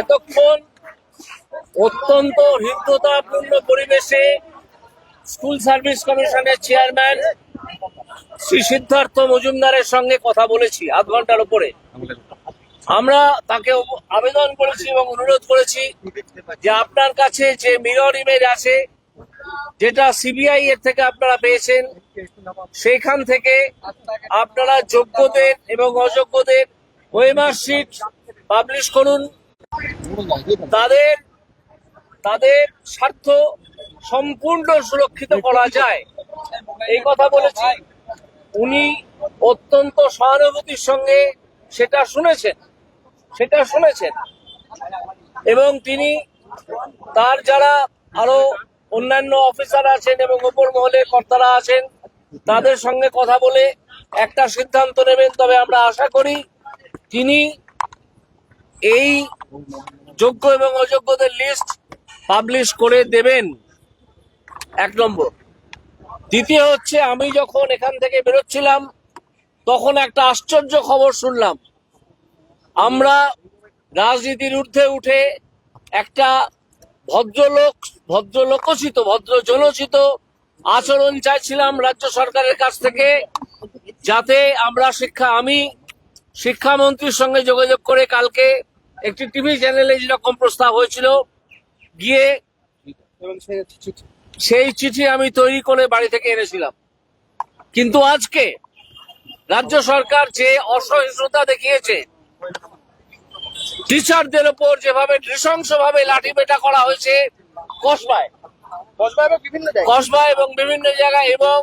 এতক্ষণ অত্যন্ত হৃদ্যতাপূর্ণ পরিবেশে স্কুল সার্ভিস কমিশনের চেয়ারম্যান শ্রী সিদ্ধার্থ মজুমদারের সঙ্গে কথা বলেছি, আধ ঘণ্টার উপরে। আমরা তাকে আবেদন করেছি এবং অনুরোধ করেছি যে আপনার কাছে যে মিরর ইমেজ আছে, যেটা সিবিআই এর থেকে আপনারা পেয়েছেন সেইখান থেকে আপনারা যোগ্যদের এবং অযোগ্যদের ওয়েমার শিট পাবলিশ করুন। তাদের তাদের স্বার্থ সম্পূর্ণ সুরক্ষিত করা যায়। এই কথা বলেছি। উনি অত্যন্ত সহানুভূতির সঙ্গে সেটা শুনেছেন। সেটা শুনেছেন। এবং তিনি তার যারা আরও অন্যান্য অফিসার আছেন এবং উপর মহলে কর্তারা আছেন তাদের সঙ্গে কথা বলে একটা সিদ্ধান্ত নেবেন। তবে আমরা আশা করি তিনি এই যোগ্য এবং অযোগ্যদের লিস্ট পাবলিশ করে দেবেন। এক নম্বর। দ্বিতীয় হচ্ছে, আমি যখন এখান থেকে বেরোচ্ছিলাম, তখন একটা আশ্চর্য খবর শুনলাম। আমরা রাজনীতির ঊর্ধ্বে উঠে একটা ভদ্রলোক, ভদ্রলোকচিত ভদ্র জনচিত আচরণ চাইছিলাম রাজ্য সরকারের কাছ থেকে, যাতে আমরা শিক্ষা, আমি শিক্ষামন্ত্রীর সঙ্গে যোগাযোগ করে কালকে একটি টিভি চ্যানেলে যেরকম প্রস্তাব হয়েছিল গিয়ে সেই চিঠি। আমি তৈরি করে বাড়ি থেকে এনেছিলাম। কিন্তু আজকে রাজ্য সরকার যে অসহিষ্ণুতা দেখিয়েছে টিচারদের ওপর যেভাবে নৃশংসভাবে লাঠিপেটা করা হয়েছে কসবায়। বিভিন্ন কসবা এবং বিভিন্ন জায়গায় এবং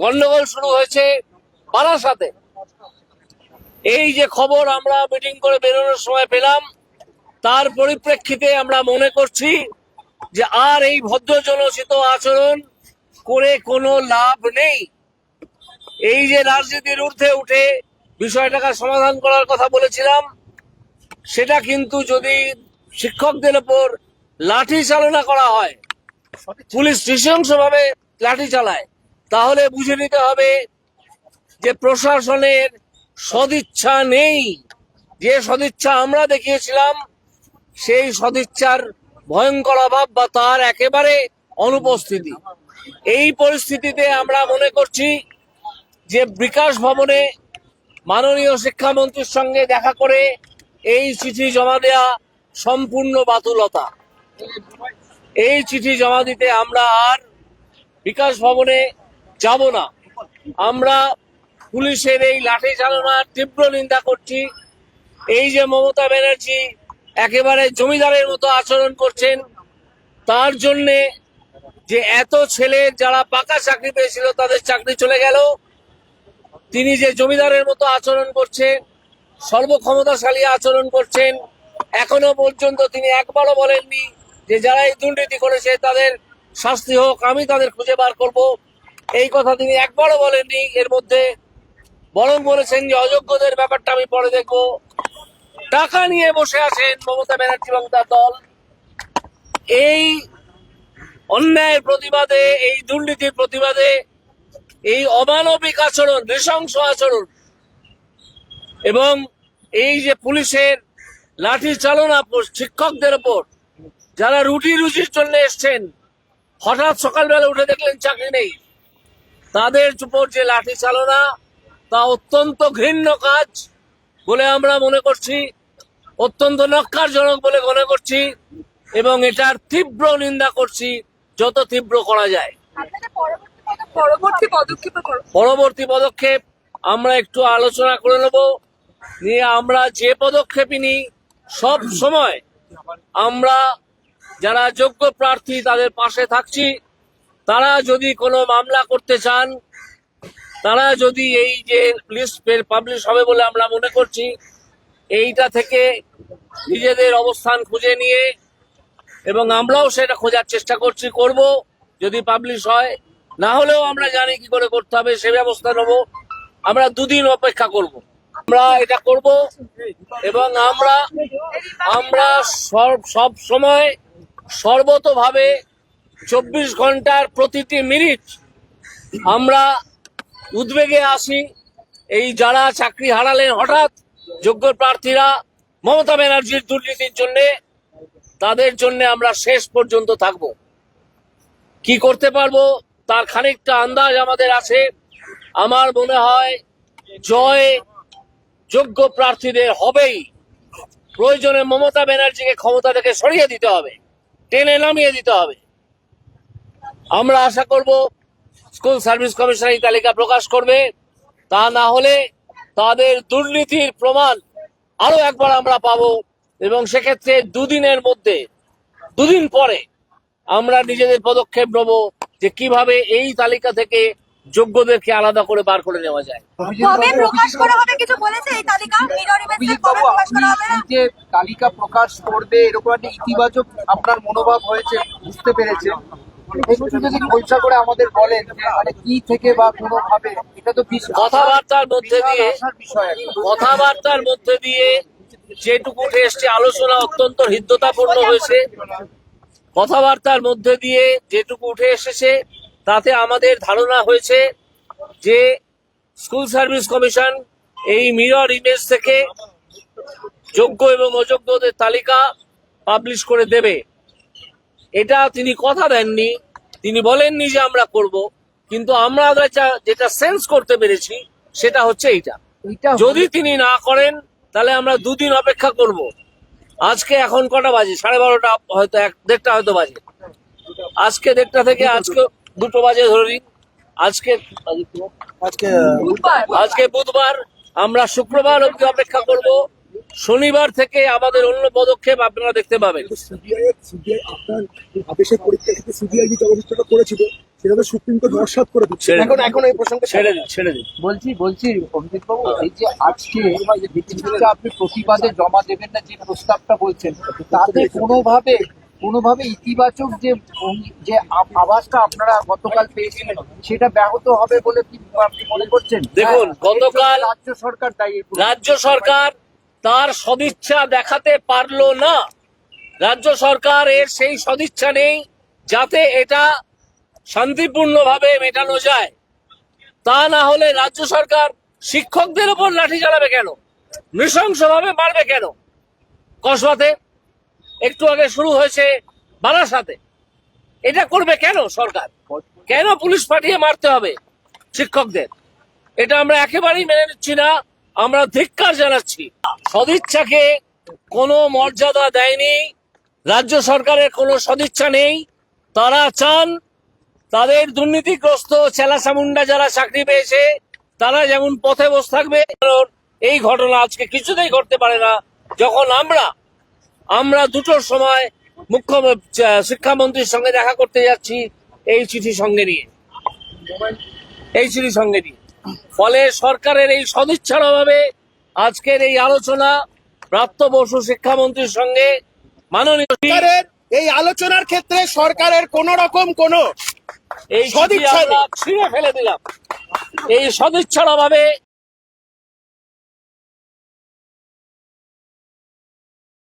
গন্ডগোল শুরু হয়েছে বারাসাতে। এই যে খবর আমরা মিটিং করে বেরোনোর সময় পেলাম, তার পরিপ্রেক্ষিতে আমরা মনে করছি যে আর এই ভদ্র জনচিত আচরণ করে কোনো লাভ নেই। এই যে রাজনীতির ঊর্ধ্বে উঠে বিষয়টাকে সমাধান করার কথা বলেছিলাম, সেটা কিন্তু যদি শিক্ষকদের ওপর লাঠি চালনা করা হয়, পুলিশ নৃশংসভাবে লাঠি চালায়, তাহলে বুঝে নিতে হবে যে প্রশাসনের সদিচ্ছা নেই। যে সদিচ্ছা আমরা দেখিয়েছিলাম, সেই সদিচ্ছার ভয়ঙ্কর অভাব বা তার একেবারে অনুপস্থিতি। এই পরিস্থিতিতে আমরা মনে করছি যে বিকাশ ভবনে মাননীয় শিক্ষামন্ত্রীর সঙ্গে দেখা করে এই চিঠি জমা দেয়া সম্পূর্ণ বাতুলতা। এই চিঠি জমা দিতে আমরা আর বিকাশ ভবনে যাব না। আমরা পুলিশের এই লাঠি চালনার তীব্র নিন্দা করছি। এই যে মমতা ব্যানার্জি একেবারে জমিদারের মতো আচরণ করছেন, তার জন্যে যে এত ছেলে যারা পাকা চাকরি পেয়েছিল তাদের চাকরি চলে গেল। তিনি যে জমিদারের মতো আচরণ করছেন, সর্বক্ষমতাশালী আচরণ করছেন, এখনও পর্যন্ত তিনি একবারও বলেননি যে যারা এই দুর্নীতি করেছে তাদের শাস্তি হোক, আমি তাদের খুঁজে বার করব। এই কথা তিনি একবারও বলেননি। এর মধ্যে বরং বলেছেন যে অযোগ্যদের ব্যাপারটা আমি পরে দেখব। টাকা নিয়ে বসে আছেন মমতা ব্যানার্জি এবং তার দল। এই অন্যায়ের প্রতিবাদে, এই দুর্নীতির প্রতিবাদে, এই অমানবিক আচরণ, নৃশংস আচরণ, এবং এই যে পুলিশের লাঠি চালনা শিক্ষকদের ওপর, যারা রুটি রুজির জন্য এসছেন, হঠাৎ সকালবেলা উঠে দেখলেন চাকরি নেই। তাদের উপর যে লাঠি চালনা তা অত্যন্ত ঘৃণ্য কাজ বলে আমরা মনে করছি অত্যন্ত নক্কারজনক বলে মনে করছি এবং এটার তীব্র নিন্দা করছি যত তীব্র করা যায়। পরবর্তী পদক্ষেপ- পরবর্তী পদক্ষেপ করো পরবর্তী পদক্ষেপ আমরা একটু আলোচনা করে নেব। নিয়ে আমরা যে পদক্ষেপই নিই সব সময় আমরা যারা যোগ্য প্রার্থী তাদের পাশে থাকছি। তারা যদি কোনো মামলা করতে চান তারা যদি এই যে লিস্ট পাবলিশ হবে বলে আমরা মনে করছি, এইটা থেকে নিজেদের অবস্থান খুঁজে নিয়ে এবং আমরাও সেটা খোঁজার চেষ্টা করছি, করব যদি পাবলিশ হয়। না হলেও আমরা জানি কি করে করতে হবে, সে ব্যবস্থা নেব। আমরা দুদিন অপেক্ষা করব। আমরা এটা করব এবং আমরা আমরা সব সব সময় সর্বতভাবে চব্বিশ ঘণ্টার প্রতিটি মিনিট আমরা উদ্বেগে আসি। এই যারা চাকরি হারালেন হঠাৎ যোগ্য প্রার্থীরা মমতা ব্যানার্জির দুর্নীতির জন্য, তাদের জন্য আমরা শেষ পর্যন্ত থাকব। কি করতে পারব? তার খানিকটা আন্দাজ আমাদের আছে। আমার মনে হয় জয় যোগ্য প্রার্থীদের হবেই। প্রয়োজনে মমতা ব্যানার্জিকে ক্ষমতা থেকে সরিয়ে দিতে হবে। টেনে নামিয়ে দিতে হবে। আমরা আশা করব স্কুল সার্ভিস কমিশন এই তালিকা প্রকাশ করবে। তা না হলে তাদের দুর্নীতির প্রমাণ আরও একবার আমরা পাবো এবং সেক্ষেত্রে দুদিনের মধ্যে দুদিন পরে আমরা নিজেদের পদক্ষেপ নেব যে কীভাবে এই তালিকা থেকে যোগ্যদেরকে আলাদা করে বার করে নেওয়া যায়। কবে প্রকাশ করা হবে কিছু বলেছে এই তালিকা? মিরর ইমেজের কবে প্রকাশ করা হবে? যে তালিকা প্রকাশ করবে এরকম একটা ইতিবাচক আপনার মনোভাব হয়েছে বুঝতে পেরেছেন। করে আমাদের বলেন মানে কি থেকে বা কোনো ভাবে এটা তো কথাবার্তার মধ্যে দিয়ে। কথাবার্তার মধ্যে দিয়ে যেটুকু উঠে এসছে আলোচনা অত্যন্ত হৃদ্যতাপূর্ণ হয়েছে কথাবার্তার মধ্যে দিয়ে যেটুকু উঠে এসেছে তাতে আমাদের ধারণা হয়েছে যে স্কুল সার্ভিস কমিশন এই মিরর ইমেজ থেকে যোগ্য এবং অযোগ্যদের তালিকা পাবলিশ করে দেবে এটা তিনি কথা দেননি। তিনি বলেননি যে আমরা করব। কিন্তু আমরা যেটা- সেন্স করতে পেরেছি সেটা হচ্ছে এইটা। যদি তিনি না করেন তাহলে আমরা দুদিন অপেক্ষা করব। আজকে এখন কটা বাজে? সাড়ে বারোটা হয়তো এক দেড়টা হয়তো বাজে। আজকে দেড়টা থেকে আজকে দুটো বাজে ধরে নিন। আজকে আজকে বুধবার। আজকে বুধবার আমরা শুক্রবার অবধি অপেক্ষা করব। শনিবার থেকে আমাদের অন্য পদক্ষেপ আপনারা দেখতে পাবেন। সিবিআই সিবিআই আপনার আদেশের পরিপ্রেক্ষিতে সিবিআই যে জবাবদিহিটা করেছিল সেটা সুপ্রিম কোর্ট নস্বাত করে দিচ্ছে। এখন এখন এই প্রসঙ্গে ছেড়ে দিন ছেড়ে দিন। বলছি বলছি অভিজিৎ বাবু এই যে আজকে যে আপনি প্রতিবাদে জমা দেবেন না যে প্রস্তাবটা বলছেন তাতে কোনোভাবে কোনোভাবে ইতিবাচক যে যে আভাসটা আপনারা গতকাল পেয়েছিলেন সেটা ব্যাহত হবে বলে কি আপনি মনে করছেন? দেখুন, হ্যাঁ, গতকাল- রাজ্য সরকার দায়ী। রাজ্য সরকার তার সদিচ্ছা দেখাতে পারল না। রাজ্য সরকার এর সেই সদিচ্ছা নেই যাতে এটা শান্তিপূর্ণভাবে মেটানো যায়। তা না হলে রাজ্য সরকার শিক্ষকদের ওপর লাঠি চালাবে কেন? নৃশংসভাবে মারবে কেন? কসবাতে একটু আগে শুরু হয়েছে বারাসাতে। এটা করবে কেন সরকার? কেন পুলিশ পাঠিয়ে মারতে হবে শিক্ষকদের? এটা আমরা একেবারেই মেনে নিচ্ছি না। আমরা ধিক্কার জানাচ্ছি। সদিচ্ছাকে কোনো মর্যাদা দেয়নি, রাজ্য সরকারের কোনো সদিচ্ছা নেই। তারা চান তাদের দুর্নীতিগ্রস্ত চেলাচামুন্ডা যারা চাকরি পেয়েছে, তারা যেমন পথে বসে থাকবে, কারণ এই ঘটনা আজকে কিছুতেই ঘটতে পারে না। যখন আমরা আমরা দুটোর সময় মুখ্য শিক্ষামন্ত্রীর সঙ্গে দেখা করতে যাচ্ছি এই চিঠি সঙ্গে নিয়ে। এই চিঠি সঙ্গে নিয়ে। ফলে সরকারের এই সদিচ্ছার অভাবে আজকের এই আলোচনা প্রাপ্ত বসু শিক্ষামন্ত্রীর সঙ্গে মাননীয় সরকারের এই আলোচনার ক্ষেত্রে সরকারের কোন রকম কোন এই সদিচ্ছা ছিঁড়ে ফেলে দিলাম। এই সদিচ্ছার অভাবে